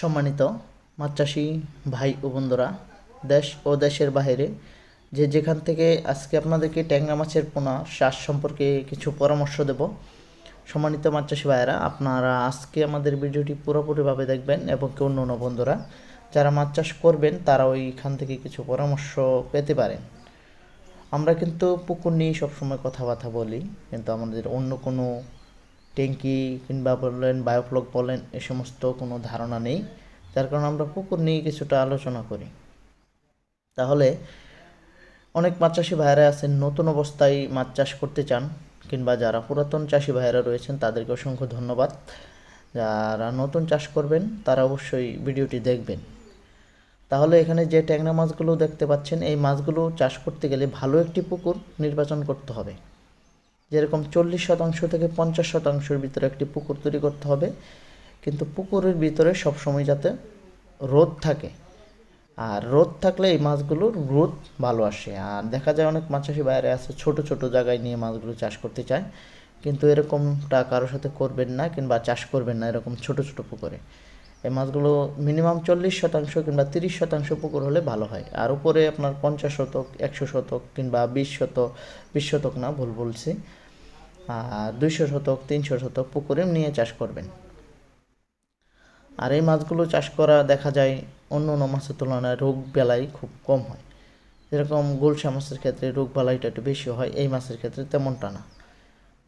সম্মানিত মাছ ভাই ও বন্ধুরা, দেশ ও দেশের বাইরে, যে যেখান থেকে আজকে আপনাদেরকে ট্যাংরা মাছের পোনা শ্বাস সম্পর্কে কিছু পরামর্শ দেব, সম্মানিত মাছ ভাইয়েরা, আপনারা আজকে আমাদের ভিডিওটি পুরোপুরিভাবে দেখবেন এবং কেউ অন্য বন্ধুরা যারা মাছ চাষ করবেন তারা ওইখান থেকে কিছু পরামর্শ পেতে পারেন। আমরা কিন্তু পুকুর নিয়ে সবসময় কথাবার্তা বলি, কিন্তু আমাদের অন্য কোনো ট্যাঙ্কি কিংবা বললেন বায়োফ্লক বলেন, এ সমস্ত কোনো ধারণা নেই। যার কারণে আমরা পুকুর নিয়ে কিছুটা আলোচনা করি। তাহলে অনেক মাছ চাষি ভাইয়েরা আছেন, নতুন অবস্থায় মাছ চাষ করতে চান কিংবা যারা পুরাতন চাষি ভাইয়েরা রয়েছেন, তাদেরকে অসংখ্য ধন্যবাদ। যারা নতুন চাষ করবেন, তারা অবশ্যই ভিডিওটি দেখবেন। তাহলে এখানে যে ট্যাংরা মাছগুলো দেখতে পাচ্ছেন, এই মাছগুলো চাষ করতে গেলে ভালো একটি পুকুর নির্বাচন করতে হবে। যেরকম চল্লিশ শতাংশ থেকে পঞ্চাশ শতাংশের ভিতরে একটি পুকুর তৈরি করতে হবে। কিন্তু পুকুরের ভিতরে সবসময় যাতে রোদ থাকে। আর রোদ থাকলে এই মাছগুলোর রোদ ভালো আসে। আর দেখা যায় অনেক মাছাশি বাইরে আছে, ছোট ছোট জায়গায় নিয়ে মাছগুলো চাষ করতে চায়। কিন্তু এরকমটা কারোর সাথে করবেন না কিংবা চাষ করবেন না এরকম ছোট ছোট পুকুরে। এই মাছগুলো মিনিমাম চল্লিশ শতাংশ কিংবা তিরিশ শতাংশ পুকুর হলে ভালো হয়। আর উপরে আপনার পঞ্চাশ শতক, একশো শতক কিংবা বিশ শতক বিশ শতক না, ভুল বলছি। আর দুইশো শতক, তিনশো শতক পুকুরে নিয়ে চাষ করবেন। আর এই মাছগুলো চাষ করা দেখা যায় অন্য অন্য মাছের তুলনায় রোগ বেলাই খুব কম হয়। যেরকম গুলশা মাছের ক্ষেত্রে রোগ বেলাইটা একটু বেশি হয়, এই মাছের ক্ষেত্রে তেমনটা না।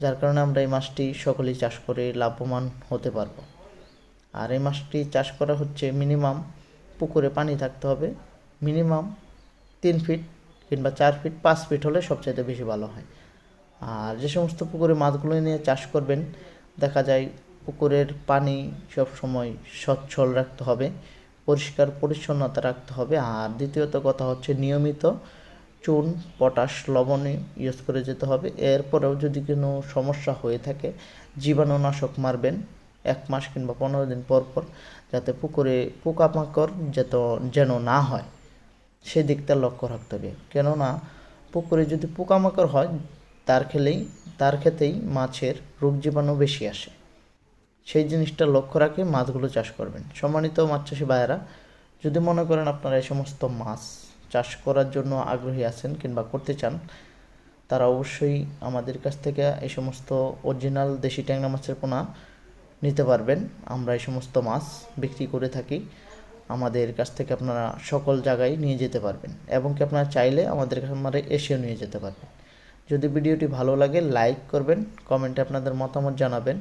যার কারণে আমরা এই মাছটি সকলেই চাষ করে লাভবান হতে পারব। আর এই মাছটি চাষ করা হচ্ছে মিনিমাম পুকুরে পানি থাকতে হবে। মিনিমাম তিন ফিট কিংবা চার ফিট পাঁচ ফিট হলে সবচাইতে বেশি ভালো হয়। আর যে সমস্ত পুকুরে মাছগুলো নিয়ে চাষ করবেন, দেখা যায় পুকুরের পানি সব সময় সচ্ছল রাখতে হবে, পরিষ্কার পরিচ্ছন্নতা রাখতে হবে। আর দ্বিতীয়ত কথা হচ্ছে নিয়মিত চুন, পটাশ, লবণ ইউজ করে যেতে হবে। এরপরেও যদি কোনো সমস্যা হয়ে থাকে, জীবাণুনাশক মারবেন। এক মাস কিংবা পনেরো দিন পর পর যাতে পুকুরে পোকামাকড় যেত যেন না হয়, সেদিকটা লক্ষ্য রাখতে হবে। কেননা পুকুরে যদি পোকামাকড় হয়, তার খেলেই, তার খেতেই মাছের রোগ জীবাণু বেশি আসে। সেই জিনিসটা লক্ষ্য রাখে মাছগুলো চাষ করবেন। সম্মানিত মাছ চাষি ভাইয়েরা, যদি মনে করেন আপনারা এই সমস্ত মাছ চাষ করার জন্য আগ্রহী আছেন কিংবা করতে চান, তারা অবশ্যই আমাদের কাছ থেকে এই সমস্ত অরিজিনাল দেশি ট্যাংরা মাছের পোনা নিতে পারবেন। আমরা এই সমস্ত মাছ বিক্রি করে থাকি। আমাদের কাছ থেকে আপনারা সকল জায়গায় নিয়ে যেতে পারবেন এবং কি আপনারা চাইলে আমাদের খামারে এসেও নিয়ে যেতে পারবেন। যদি ভিডিওটি ভালো লাগে, লাইক করবেন কমেন্টে আপনাদের মতামত জানাবেন।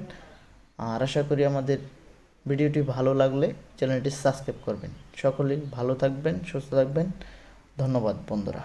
আর আশা করি আমাদের ভিডিওটি ভালো লাগলে চ্যানেলটি সাবস্ক্রাইব করবেন। সকলেই ভালো থাকবেন, সুস্থ থাকবেন। ধন্যবাদ বন্ধুরা।